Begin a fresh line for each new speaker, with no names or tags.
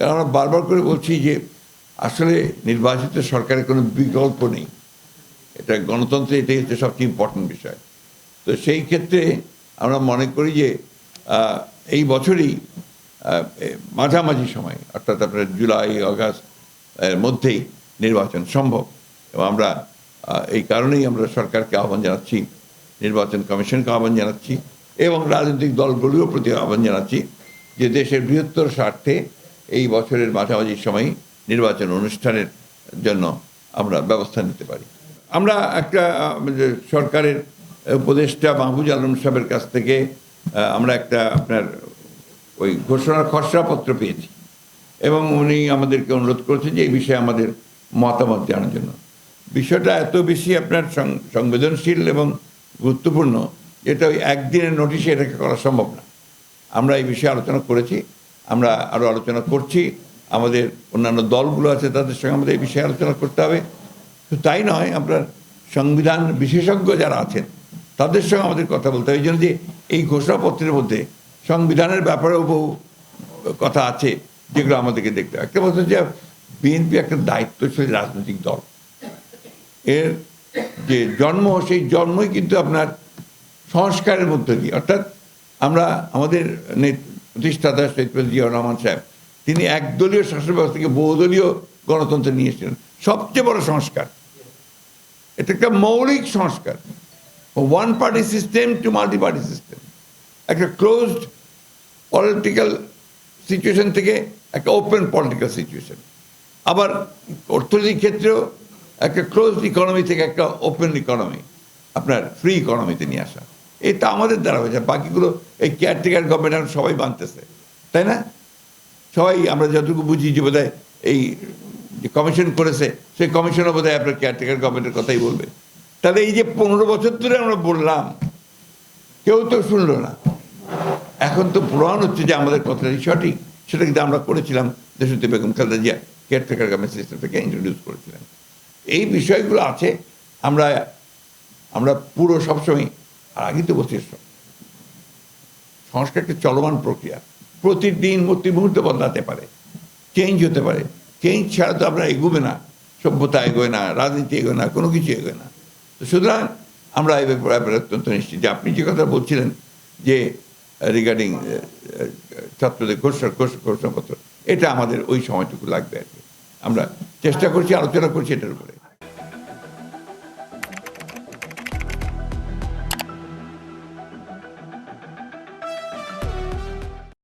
কারণ আমরা বারবার করে বলছি যে আসলে নির্বাচিত সরকারের কোনো বিকল্প নেই। এটা গণতন্ত্রে এটাই হচ্ছে সবচেয়ে ইম্পর্টেন্ট বিষয়। তো সেই ক্ষেত্রে আমরা মনে করি যে এই বছরই মাঝামাঝি সময়, অর্থাৎ আপনার জুলাই, অগাস্ট, এর মধ্যেই নির্বাচন সম্ভব। এবং আমরা এই কারণেই আমরা সরকারকে আহ্বান জানাচ্ছি, নির্বাচন কমিশনকে আহ্বান জানাচ্ছি, এবং রাজনৈতিক দলগুলির প্রতি আহ্বান জানাচ্ছি যে দেশের বৃহত্তর স্বার্থে এই বছরের মাঝামাঝি সময় নির্বাচন অনুষ্ঠানের জন্য আমরা ব্যবস্থা নিতে পারি। আমরা একটা সরকারের উপদেষ্টা মাহবুজ আলম সাহেবের কাছ থেকে আমরা একটা আপনার ওই ঘোষণার খসড়াপত্র পেয়েছি এবং উনি আমাদেরকে অনুরোধ করেছেন যে এই বিষয়ে আমাদের মতামত জানার জন্য। বিষয়টা এত বেশি আপনার সংবেদনশীল এবং গুরুত্বপূর্ণ, যেটা ওই একদিনের নোটিশে এটাকে করা সম্ভব না। আমরা এই বিষয়ে আলোচনা করেছি। আমরা আরও আলোচনা করছি। আমাদের অন্যান্য দলগুলো আছে, তাদের সঙ্গে আমাদের এই বিষয়ে আলোচনা করতে হবে। তাই নয় আপনার সংবিধান বিশেষজ্ঞ যারা আছেন, তাদের সঙ্গে আমাদের কথা বলতে হবে। এই জন্য যে এই ঘোষণাপত্রের মধ্যে সংবিধানের ব্যাপারেও বহু কথা আছে, যেগুলো আমাদেরকে দেখতে হবে। একটা বলতে যে বিএনপি একটা দায়িত্বশীল রাজনৈতিক দল। এর যে জন্ম, সেই জন্মই কিন্তু আপনার সংস্কারের মধ্য দিয়ে। অর্থাৎ আমরা আমাদের প্রতিষ্ঠাতা শহীদ প্রেসিডেন্ট জিয়াউর রহমান সাহেব। তিনি একদলীয় শাসন ব্যবস্থা থেকে বহুদলীয় গণতন্ত্র নিয়ে এসেছিলেন। সবচেয়ে বড় সংস্কার। এটা একটা মৌলিক সংস্কার। One party system two multi party system একটা ক্লোজড পলিটিক্যাল সিচুয়েশন থেকে একটা ওপেন পলিটিক্যাল সিচুয়েশন আবার অর্থনৈতিক ক্ষেত্রেও একটা ক্লোজ ইকোনমি থেকে একটা ওপেন ইকোনমি আপনার ফ্রি ইকোনমিতে নিয়ে আসা। এটা আমাদের দ্বারা হয়েছে, বাকিগুলো এই কেয়ারটেকার গভর্নমেন্ট সবাই বানতেছে তাই না? সবাই আমরা যতটুকু বুঝি যে বোধহয় এই যে কমিশন করেছে, সেই কমিশনও বোধহয় আপনার কেয়ারটেকার গভর্নমেন্টের কথাই বলবে। তাহলে এই যে পনেরো বছর ধরে আমরা বললাম, কেউ তো শুনলো না। এখন তো প্রমাণ হচ্ছে যে আমাদের কথাটি সঠিক। সেটা কিন্তু আমরা করেছিলাম দেশতে বেগম খালেদা জিয়া কেয়ারটেকার গভর্নমেন্ট সিস্টেমটাকে ইন্ট্রোডিউস করেছিলেন। এই বিষয়গুলো আছে, আমরা আমরা পুরো সবসময় আর আগে তো বলছি সংস্কার একটা চলমান প্রক্রিয়া। প্রতিদিন প্রতি মুহূর্তে বদলাতে পারে। চেঞ্জ হতে পারে। চেঞ্জ ছাড়া তো আপনার এগোবে না। সভ্যতা এগোয় না, রাজনীতি এগোয় না, কোনো কিছু এগোয় না। তো সুতরাং আমরা এই ব্যাপারে অত্যন্ত নিশ্চিত যে আপনি যে কথা বলছিলেন যে রিগার্ডিং ছাত্রদের ঘোষণা ঘোষ- ঘোষণাপত্র, এটা আমাদের ওই সময়টুকু লাগবে আর কি। আমরা চেষ্টা করছি, আলোচনা করছি এটার উপরে।